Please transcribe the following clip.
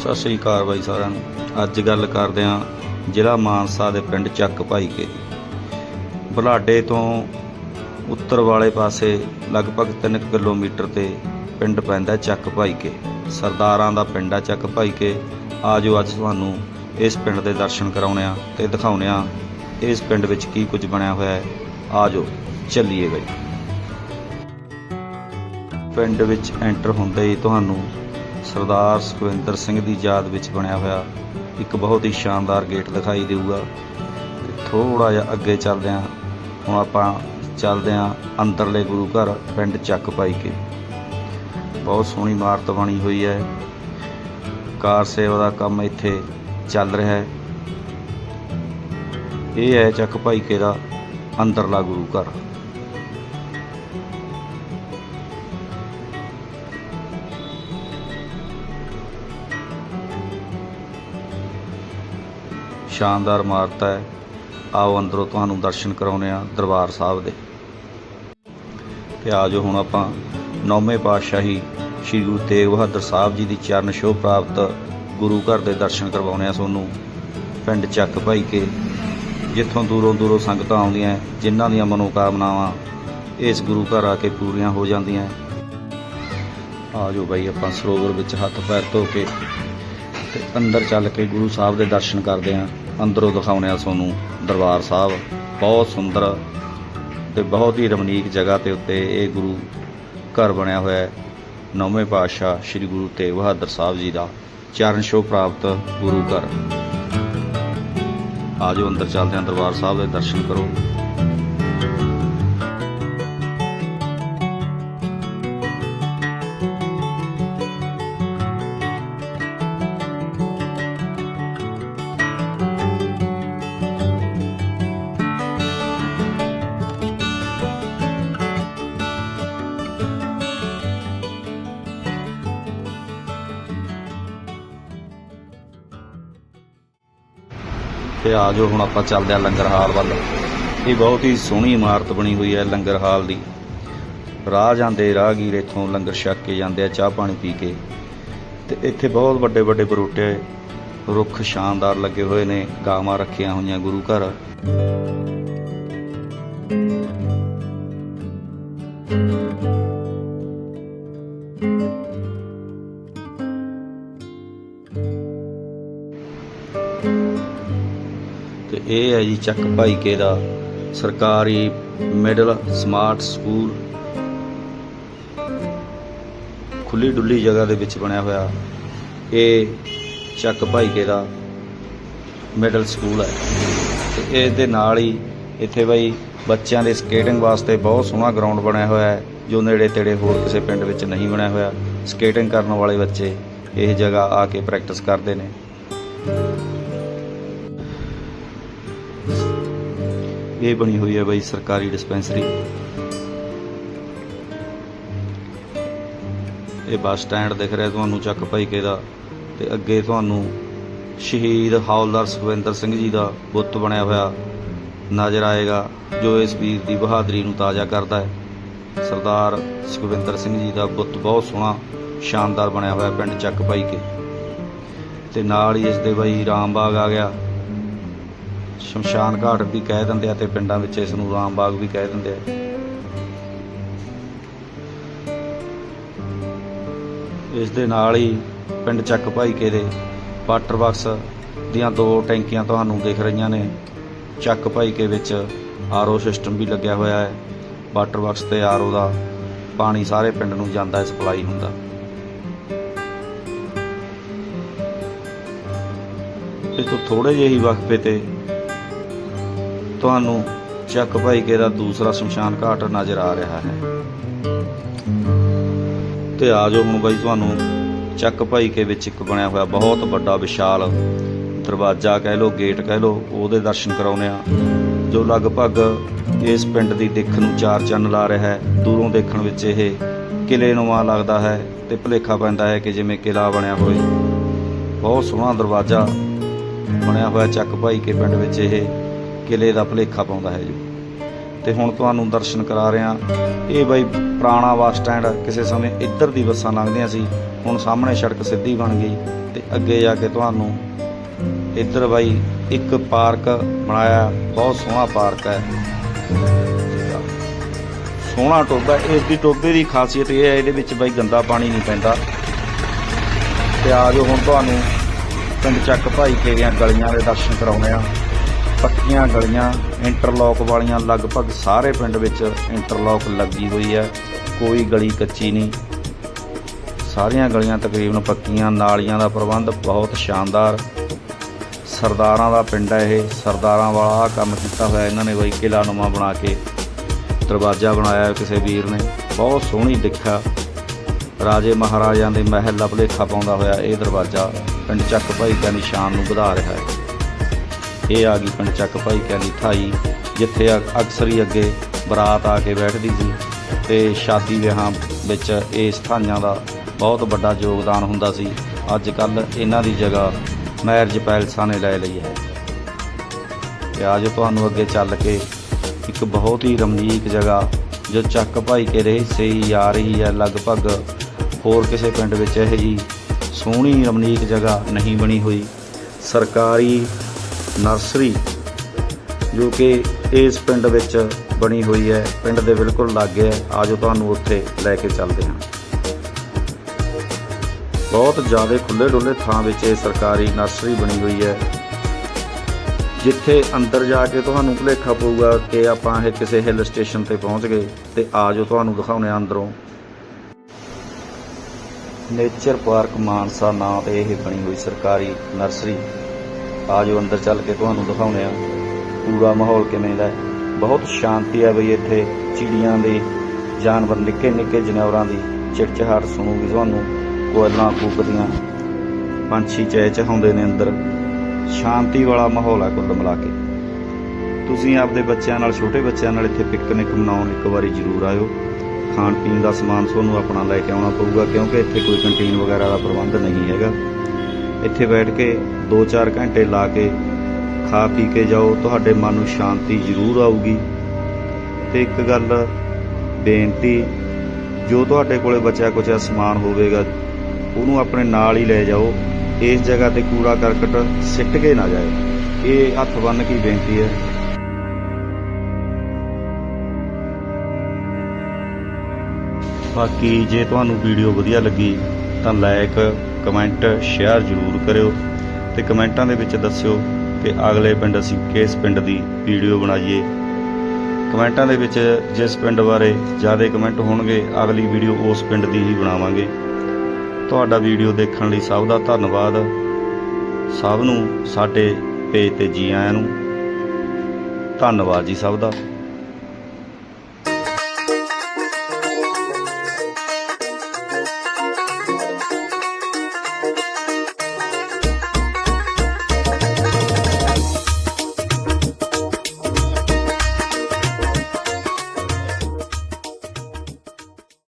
ਸਤਿ ਸ੍ਰੀ ਅਕਾਲ ਬਾਈ ਸਾਰਿਆਂ ਨੂੰ। ਅੱਜ ਗੱਲ ਕਰਦੇ ਹਾਂ ਜ਼ਿਲ੍ਹਾ ਮਾਨਸਾ ਦੇ ਪਿੰਡ ਚੱਕ ਭਾਈਕੇ ਦੀ। ਬੁਲਾਡੇ ਤੋਂ ਉੱਤਰ ਵਾਲੇ ਪਾਸੇ ਲਗਭਗ 3 ਕਿਲੋਮੀਟਰ ਤੇ ਪਿੰਡ ਪੈਂਦਾ ਚੱਕ ਭਾਈਕੇ ਸਰਦਾਰਾਂ ਦਾ ਪਿੰਡ ਆ ਚੱਕ ਭਾਈਕੇ ਆਜੋ ਅੱਜ ਤੁਹਾਨੂੰ ਇਸ ਪਿੰਡ ਦੇ ਦਰਸ਼ਨ ਕਰਾਉਣੇ ਆ ਤੇ ਦਿਖਾਉਣੇ ਆ ਇਸ ਪਿੰਡ ਵਿੱਚ ਕੀ ਕੁਝ ਬਣਿਆ ਹੋਇਆ ਹੈ। ਆਜੋ, ਚੱਲੀਏ ਬਾਈ। ਪਿੰਡ ਵਿੱਚ ਐਂਟਰ ਹੁੰਦੇ ਹੀ ਤੁਹਾਨੂੰ ਸਰਦਾਰ ਸੁਖਵਿੰਦਰ ਸਿੰਘ ਦੀ ਯਾਦ ਵਿੱਚ ਬਣਿਆ ਹੋਇਆ ਇੱਕ ਬਹੁਤ ਹੀ ਸ਼ਾਨਦਾਰ ਗੇਟ ਦਿਖਾਈ ਦੇਊਗਾ। ਤੇ ਥੋੜਾ ਜਿਹਾ ਅੱਗੇ ਚੱਲਦੇ ਹਾਂ। ਹੁਣ ਆਪਾਂ ਚੱਲਦੇ ਹਾਂ ਅੰਦਰਲੇ ਗੁਰੂ ਘਰ, ਪਿੰਡ ਚੱਕ ਪਾਈ ਕੇ। ਬਹੁਤ ਸੋਹਣੀ ਇਮਾਰਤ ਬਣੀ ਹੋਈ ਹੈ। ਕਾਰ ਸੇਵਾ ਦਾ ਕੰਮ ਇੱਥੇ ਚੱਲ ਰਿਹਾ ਹੈ। ਇਹ ਹੈ ਚੱਕ ਭਾਈਕੇ ਦਾ ਅੰਦਰਲਾ ਗੁਰੂ ਘਰ। ਸ਼ਾਨਦਾਰ ਇਮਾਰਤ ਹੈ। ਆਓ ਅੰਦਰੋਂ ਤੁਹਾਨੂੰ ਦਰਸ਼ਨ ਕਰਾਉਨੇ ਆ ਦਰਬਾਰ ਸਾਹਿਬ ਦੇ। ਤੇ ਆਜੋ ਹੁਣ ਆਪਾਂ ਨੌਵੇਂ ਪਾਤਸ਼ਾਹੀ ਸ੍ਰੀ ਗੁਰੂ ਤੇਗ ਬਹਾਦਰ ਸਾਹਿਬ ਜੀ ਦੀ ਚਰਨ ਛੋਹ ਪ੍ਰਾਪਤ ਗੁਰੂ ਘਰ ਦੇ ਦਰਸ਼ਨ ਕਰਵਾਉਨੇ ਆ ਤੁਹਾਨੂੰ। ਪਿੰਡ ਚੱਕ ਭਾਈ ਕੇ, ਜਿੱਥੋਂ ਦੂਰੋਂ ਦੂਰੋਂ ਸੰਗਤਾਂ ਆਉਂਦੀਆਂ, ਜਿਨ੍ਹਾਂ ਦੀਆਂ ਮਨੋਕਾਮਨਾਵਾਂ ਇਸ ਗੁਰੂ ਘਰ ਆ ਕੇ ਪੂਰੀਆਂ ਹੋ ਜਾਂਦੀਆਂ। ਆਜੋ ਬਾਈ ਆਪਾਂ ਸਰੋਵਰ ਵਿੱਚ ਹੱਥ ਪੈਰ ਧੋ ਕੇ ਤੇ ਅੰਦਰ ਚੱਲ ਕੇ ਗੁਰੂ ਸਾਹਿਬ ਦੇ ਦਰਸ਼ਨ ਕਰਦੇ ਆਂ ਅੰਦਰੋਂ ਦਿਖਾਉਣੇ ਆ ਤੁਹਾਨੂੰ ਦਰਬਾਰ ਸਾਹਿਬ। ਬਹੁਤ ਸੁੰਦਰ ਤੇ ਬਹੁਤ ਹੀ ਰਮਣੀਕ ਜਗ੍ਹਾ ਤੇ ਉੱਤੇ ਇਹ ਗੁਰੂ ਘਰ ਬਣਿਆ ਹੋਇਆ ਹੈ। ਨੌਵੇਂ ਪਾਤਸ਼ਾਹ ਸ੍ਰੀ ਗੁਰੂ ਤੇਗ ਬਹਾਦਰ ਸਾਹਿਬ ਜੀ ਦਾ ਚਰਨ ਛੋਹ ਪ੍ਰਾਪਤ ਗੁਰੂ ਘਰ। ਆਜੋ ਅੰਦਰ ਚੱਲਦੇ ਆਂ ਦਰਬਾਰ ਸਾਹਿਬ ਦੇ ਦਰਸ਼ਨ ਕਰੋ। ਤੇ ਆਜੋ ਹੁਣ ਆਪਾਂ ਚੱਲਦੇ ਆਂ ਲੰਗਰ ਹਾਲ ਵੱਲ। ਇਹ ਬਹੁਤ ਹੀ ਸੋਹਣੀ ਇਮਾਰਤ ਬਣੀ ਹੋਈ ਹੈ ਲੰਗਰ ਹਾਲ ਦੀ। ਰਾਹ ਜਾਂਦੇ ਰਾਹਗੀਰ ਇੱਥੋਂ ਲੰਗਰ ਛਕ ਕੇ ਜਾਂਦੇ ਆ, ਚਾਹ ਪਾਣੀ ਪੀ ਕੇ। ਤੇ ਇੱਥੇ ਬਹੁਤ ਵੱਡੇ ਵੱਡੇ ਬਰੂਟੇ, ਰੁੱਖ ਸ਼ਾਨਦਾਰ ਲੱਗੇ ਹੋਏ ਨੇ, ਗਾਵਾਂ ਰੱਖੀਆਂ ਹੋਈਆਂ ਗੁਰੂ ਘਰ। ਤੇ ਇਹ ਹੈ ਜੀ ਚੱਕ ਭਾਈਕੇ ਦਾ ਸਰਕਾਰੀ ਮਿਡਲ ਸਮਾਰਟ ਸਕੂਲ। ਖੁੱਲੀ ਡੁੱਲੀ ਜਗ੍ਹਾ ਦੇ ਵਿੱਚ ਬਣਿਆ ਹੋਇਆ ਇਹ ਚੱਕ ਭਾਈਕੇ ਦਾ ਮਿਡਲ ਸਕੂਲ ਹੈ। ਤੇ ਇਸ ਦੇ ਨਾਲ ਹੀ ਇੱਥੇ ਬਈ ਬੱਚਿਆਂ ਦੇ ਸਕੇਟਿੰਗ ਵਾਸਤੇ ਬਹੁਤ ਸੋਹਣਾ ਗਰਾਊਂਡ ਬਣਿਆ ਹੋਇਆ ਹੈ, ਜੋ ਨੇੜੇ ਤੇੜੇ ਹੋਰ ਕਿਸੇ ਪਿੰਡ ਵਿੱਚ ਨਹੀਂ ਬਣਿਆ ਹੋਇਆ। ਸਕੇਟਿੰਗ ਕਰਨ ਵਾਲੇ ਬੱਚੇ ਇਹ ਜਗ੍ਹਾ ਆ ਕੇ ਪ੍ਰੈਕਟਿਸ ਕਰਦੇ ਨੇ। ਇਹ ਬਣੀ ਹੋਈ ਹੈ ਬਾਈ ਸਰਕਾਰੀ ਡਿਸਪੈਂਸਰੀ। ਇਹ ਬੱਸ ਸਟੈਂਡ ਦਿਖ ਰਿਹਾ ਤੁਹਾਨੂੰ ਚੱਕ ਭਾਈਕੇ ਦਾ ਤੇ ਅੱਗੇ ਤੁਹਾਨੂੰ ਸ਼ਹੀਦ ਹੌਲਦਾਰ ਸੁਖਵਿੰਦਰ ਸਿੰਘ ਜੀ ਦਾ ਬੁੱਤ ਬਣਿਆ ਹੋਇਆ ਨਜ਼ਰ ਆਏਗਾ, ਜੋ ਇਸ ਵੀਰ ਦੀ ਬਹਾਦਰੀ ਨੂੰ ਤਾਜ਼ਾ ਕਰਦਾ ਹੈ। ਸਰਦਾਰ ਸੁਖਵਿੰਦਰ ਸਿੰਘ ਜੀ ਦਾ ਬੁੱਤ ਬਹੁਤ ਸੋਹਣਾ, ਸ਼ਾਨਦਾਰ ਬਣਿਆ ਹੋਇਆ ਪਿੰਡ ਚੱਕ ਭਾਈਕੇ ਤੇ ਨਾਲ ਹੀ ਇਸ ਦੇ ਬਈ ਰਾਮ ਬਾਗ ਆ ਗਿਆ। ਸ਼ਮਸ਼ਾਨ ਘਾਟ ਵੀ ਕਹਿ ਦਿੰਦੇ ਆ ਤੇ ਪਿੰਡਾਂ ਵਿੱਚ ਇਸ ਨੂੰ ਰਾਮ ਬਾਗ ਵੀ ਕਹਿ ਦਿੰਦੇ ਆ। ਇਸ ਦੇ ਨਾਲ ਹੀ ਪਿੰਡ ਚੱਕ ਭਾਈਕੇ ਦੇ ਵਾਟਰ ਬਾਕਸ ਦੀਆਂ ਦੋ ਟੈਂਕੀਆਂ ਤੁਹਾਨੂੰ ਦਿਖ ਰਹੀਆਂ ਨੇ। ਚੱਕ ਭਾਈਕੇ ਵਿੱਚ ਆਰਓ ਸਿਸਟਮ ਵੀ ਲੱਗਿਆ ਹੋਇਆ ਹੈ। ਵਾਟਰ ਬਾਕਸ ਤੇ ਆਰਓ ਦਾ ਪਾਣੀ ਸਾਰੇ ਪਿੰਡ ਨੂੰ ਜਾਂਦਾ ਹੈ, ਸਪਲਾਈ ਹੁੰਦਾ। ਇਸ ਤੋਂ ਥੋੜੇ ਜਿਹੇ ਹੀ ਵਕਫੇ ਤੇ ਤੁਹਾਨੂੰ ਚੱਕ ਭਾਈਕੇ ਦਾ ਦੂਸਰਾ ਸ਼ਮਸ਼ਾਨ ਘਾਟ ਨਜ਼ਰ ਆ ਰਿਹਾ ਹੈ। ਤੇ ਆ ਜਾਓ ਹੁਣ ਬਾਈ ਤੁਹਾਨੂੰ ਚੱਕ ਭਾਈਕੇ ਵਿੱਚ ਇੱਕ ਬਣਿਆ ਹੋਇਆ ਬਹੁਤ ਵੱਡਾ ਵਿਸ਼ਾਲ ਦਰਵਾਜ਼ਾ ਕਹਿ ਲਓ, ਗੇਟ ਕਹਿ ਲਓ, ਉਹਦੇ ਦਰਸ਼ਨ ਕਰਾਉਨੇ ਆ ਜੋ ਲਗਭਗ ਇਸ ਪਿੰਡ ਦੀ ਦਿੱਖ ਨੂੰ ਚਾਰ ਚੰਨ ਲਾ ਰਿਹਾ ਹੈ। ਦੂਰੋਂ ਦੇਖਣ ਵਿੱਚ ਇਹ ਕਿਲੇ ਨੂੰਆਂ ਲੱਗਦਾ ਹੈ ਤੇ ਭੁਲੇਖਾ ਪੈਂਦਾ ਹੈ ਕਿ ਜਿਵੇਂ ਕਿਲਾ ਬਣਿਆ ਹੋਵੇ। ਬਹੁਤ ਸੋਹਣਾ ਦਰਵਾਜ਼ਾ ਬਣਿਆ ਹੋਇਆ ਚੱਕ ਭਾਈਕੇ ਪਿੰਡ ਵਿੱਚ ਇਹ ਕਿਲੇ ਦਾ ਭੁਲੇਖਾ ਪਾਉਂਦਾ ਹੈ ਜੀ। ਤੇ ਹੁਣ ਤੁਹਾਨੂੰ ਦਰਸ਼ਨ ਕਰਾ ਰਹੇ ਹਾਂ। ਇਹ ਬਾਈ ਪੁਰਾਣਾ ਬੱਸ ਸਟੈਂਡ ਕਿਸੇ ਸਮੇਂ ਇੱਧਰ ਦੀ ਬੱਸਾਂ ਲੰਘਦੀਆਂ ਸੀ, ਹੁਣ ਸਾਹਮਣੇ ਸੜਕ ਸਿੱਧੀ ਬਣ ਗਈ ਤੇ ਅੱਗੇ ਜਾ ਕੇ ਤੁਹਾਨੂੰ ਇੱਧਰ ਬਾਈ ਇੱਕ ਪਾਰਕ ਬਣਾਇਆ, ਬਹੁਤ ਸੋਹਣਾ ਪਾਰਕ ਹੈ। ਸੋਹਣਾ ਟੋਬਾ ਇਸ ਦੀ ਟੋਬੇ ਦੀ ਖਾਸੀਅਤ ਇਹ ਹੈ, ਇਹਦੇ ਵਿੱਚ ਬਾਈ ਗੰਦਾ ਪਾਣੀ ਨਹੀਂ ਪੈਂਦਾ। ਤੇ ਆ ਜਾਓ, ਹੁਣ ਤੁਹਾਨੂੰ ਪਿੰਡ ਚੱਕ ਭਾਈ ਕੇ ਦੀਆਂ ਗਲੀਆਂ ਦੇ ਦਰਸ਼ਨ ਕਰਾਉਣੇ ਆ ਪੱਕੀਆਂ ਗਲੀਆਂ ਇੰਟਰਲੌਕ ਵਾਲੀਆਂ ਲਗਭਗ ਸਾਰੇ ਪਿੰਡ ਵਿੱਚ ਇੰਟਰਲੌਕ ਲੱਗੀ ਹੋਈ ਹੈ। ਕੋਈ ਗਲੀ ਕੱਚੀ ਨਹੀਂ। ਸਾਰੀਆਂ ਗਲੀਆਂ ਤਕਰੀਬਨ ਪੱਕੀਆਂ, ਨਾਲੀਆਂ ਦਾ ਪ੍ਰਬੰਧ ਬਹੁਤ ਸ਼ਾਨਦਾਰ। ਸਰਦਾਰਾਂ ਦਾ ਪਿੰਡ ਹੈ ਇਹ। ਸਰਦਾਰਾਂ ਵਾਲਾ ਆਹ ਕੰਮ ਕੀਤਾ ਹੋਇਆ, ਇਹਨਾਂ ਨੇ ਬਈ ਕਿਲਾ ਨੁਮਾ ਬਣਾ ਕੇ ਦਰਵਾਜ਼ਾ ਬਣਾਇਆ ਕਿਸੇ ਵੀਰ ਨੇ। ਬਹੁਤ ਸੋਹਣੀ ਦਿਖਾ। ਰਾਜੇ ਮਹਾਰਾਜਿਆਂ ਦੇ ਮਹਿਲ ਦਾ ਭੁਲੇਖਾ ਪਾਉਂਦਾ ਹੋਇਆ ਇਹ ਦਰਵਾਜ਼ਾ ਪਿੰਡ ਚੱਕ ਭਾਈ ਕਿਆਂ ਨਿਸ਼ਾਨ ਨੂੰ ਵਧਾ ਰਿਹਾ ਹੈ। ਇਹ ਆ ਗਈ ਪਿੰਡ ਚੱਕ ਭਾਈ ਕਿਆਂ ਥਾਈ ਜਿੱਥੇ ਅ- ਅਕਸਰ ਹੀ ਅੱਗੇ ਬਰਾਤ ਆ ਕੇ ਬੈਠਦੀ ਸੀ ਤੇ ਸ਼ਾਦੀ ਵਿਆਹਾਂ ਵਿੱਚ ਇਸ ਥਾਈਆਂ ਦਾ ਬਹੁਤ ਵੱਡਾ ਯੋਗਦਾਨ ਹੁੰਦਾ ਸੀ। ਅੱਜ ਕੱਲ ਇਹਨਾਂ ਦੀ ਜਗ੍ਹਾ ਮੈਰਿਜ ਪੈਲਸਾਂ ਨੇ ਲੈ ਲਈ ਹੈ। ਤੇ ਅੱਜ ਤੁਹਾਨੂੰ ਅੱਗੇ ਚੱਲ ਕੇ ਇੱਕ ਬਹੁਤ ਹੀ ਰਮਣੀਕ ਜਗ੍ਹਾ, ਜੋ ਚੱਕ ਭਾਈ ਕੇ ਰਹੇ ਸਹੀ ਆ ਰਹੀ ਹੈ, ਲਗਭਗ ਹੋਰ ਕਿਸੇ ਪਿੰਡ ਵਿੱਚ ਇਹ ਜੀ ਸੋਹਣੀ ਰਮਣੀਕ ਜਗ੍ਹਾ ਨਹੀਂ ਬਣੀ ਹੋਈ। ਸਰਕਾਰੀ ਨਰਸਰੀ, ਜੋ ਕਿ ਇਸ ਪਿੰਡ ਵਿੱਚ ਬਣੀ ਹੋਈ ਹੈ। ਪਿੰਡ ਦੇ ਬਿਲਕੁਲ ਲਾਗੇ ਹੈ। ਆਜੋ ਤੁਹਾਨੂੰ ਉੱਥੇ ਲੈ ਕੇ ਚੱਲਦੇ ਹਾਂ। ਬਹੁਤ ਜ਼ਿਆਦਾ ਖੁੱਲੇ ਡੁੱਲੇ ਥਾਂ ਵਿੱਚ ਇਹ ਸਰਕਾਰੀ ਨਰਸਰੀ ਬਣੀ ਹੋਈ ਹੈ। ਜਿੱਥੇ ਅੰਦਰ ਜਾ ਕੇ ਤੁਹਾਨੂੰ ਭੁਲੇਖਾ ਪਊਗਾ ਕਿ ਆਪਾਂ ਇਹ ਕਿਸੇ ਹਿੱਲ ਸਟੇਸ਼ਨ ਤੇ ਪਹੁੰਚ ਗਏ ਤੇ ਆਜੋ ਤੁਹਾਨੂੰ ਦਿਖਾਉਣੇ ਆ ਅੰਦਰੋਂ। ਨੇਚਰ ਪਾਰਕ ਮਾਨਸਾ ਨਾਂ ਤੇ ਇਹ ਬਣੀ ਹੋਈ ਸਰਕਾਰੀ ਨਰਸਰੀ। ਆਜੋ ਅੰਦਰ ਚੱਲ ਕੇ ਤੁਹਾਨੂੰ ਦਿਖਾਉਣੇ ਆ ਪੂਰਾ ਮਾਹੌਲ ਕਿਵੇਂ ਦਾ ਬਹੁਤ ਸ਼ਾਂਤੀ ਆ ਬਈ ਇੱਥੇ ਚਿੜੀਆਂ ਦੇ, ਜਾਨਵਰ ਨਿੱਕੇ ਨਿੱਕੇ ਜਨੌਰਾਂ ਦੀ ਚਿੜਚਿਹਾਟ ਸੁਣੂਗੀ ਤੁਹਾਨੂੰ। ਕੋਇਲਾਂ ਕੂਕਦੀਆਂ, ਪੰਛੀ ਚਹਿਚਹਾਉਂਦੇ ਨੇ ਅੰਦਰ। ਸ਼ਾਂਤੀ ਵਾਲਾ ਮਾਹੌਲ ਹੈ ਕੁੱਲ ਮਿਲਾ ਕੇ। ਤੁਸੀਂ ਆਪਦੇ ਬੱਚਿਆਂ ਨਾਲ, ਛੋਟੇ ਬੱਚਿਆਂ ਨਾਲ ਇੱਥੇ ਪਿਕਨਿਕ ਮਨਾਉਣ ਇੱਕ ਵਾਰੀ ਜ਼ਰੂਰ ਆਇਓ। ਖਾਣ ਪੀਣ ਦਾ ਸਮਾਨ ਤੁਹਾਨੂੰ ਆਪਣਾ ਲੈ ਕੇ ਆਉਣਾ ਪਊਗਾ, ਕਿਉਂਕਿ ਇੱਥੇ ਕੋਈ ਕੰਟੀਨ ਵਗੈਰਾ ਦਾ ਪ੍ਰਬੰਧ ਨਹੀਂ ਹੈਗਾ। ਇੱਥੇ ਬੈਠ ਕੇ 2-4 ਘੰਟੇ ਲਾ ਕੇ ਖਾ ਪੀ ਕੇ ਜਾਓ, ਤੁਹਾਡੇ ਮਨ ਨੂੰ ਸ਼ਾਂਤੀ ਜ਼ਰੂਰ ਆਊਗੀ। ਤੇ ਇੱਕ ਗੱਲ ਬੇਨਤੀ, ਜੋ ਤੁਹਾਡੇ ਕੋਲੇ ਬਚਿਆ ਕੁਚਿਆ ਸਮਾਨ ਹੋਵੇਗਾ, ਉਹਨੂੰ ਆਪਣੇ ਨਾਲ ਹੀ ਲੈ ਜਾਓ। ਇਸ ਜਗ੍ਹਾ ਤੇ ਕੂੜਾ ਕਰਕਟ ਸਿੱਟ ਕੇ ਨਾ ਜਾਏ। ਇਹ ਹੱਥ ਬੰਨ ਕੇ ਬੇਨਤੀ ਹੈ। ਬਾਕੀ ਜੇ ਤੁਹਾਨੂੰ ਵੀਡੀਓ ਵਧੀਆ ਲੱਗੀ, ਤਾਂ ਲਾਇਕ ਕਮੈਂਟ ਸ਼ੇਅਰ ਜ਼ਰੂਰ ਕਰਿਓ ਤੇ ਕਮੈਂਟਾਂ ਦੇ ਵਿੱਚ ਦੱਸਿਓ ਕਿ ਅਗਲੇ ਪਿੰਡ ਅਸੀਂ ਕਿਸ ਪਿੰਡ ਦੀ ਵੀਡੀਓ ਬਣਾਈਏ। ਕਮੈਂਟਾਂ ਦੇ ਵਿੱਚ ਜਿਸ ਪਿੰਡ ਬਾਰੇ ਜ਼ਿਆਦਾ ਕਮੈਂਟ ਹੋਣਗੇ, ਅਗਲੀ ਵੀਡੀਓ ਉਸ ਪਿੰਡ ਦੀ ਹੀ ਬਣਾਵਾਂਗੇ। ਤੁਹਾਡਾ ਵੀਡੀਓ ਦੇਖਣ ਲਈ ਸਭ ਦਾ ਧੰਨਵਾਦ। ਸਭ ਨੂੰ, ਸਾਡੇ ਪੇਜ ਤੇ ਜੀ ਆਇਆਂ ਨੂੰ। ਧੰਨਵਾਦ ਜੀ ਸਭ ਦਾ।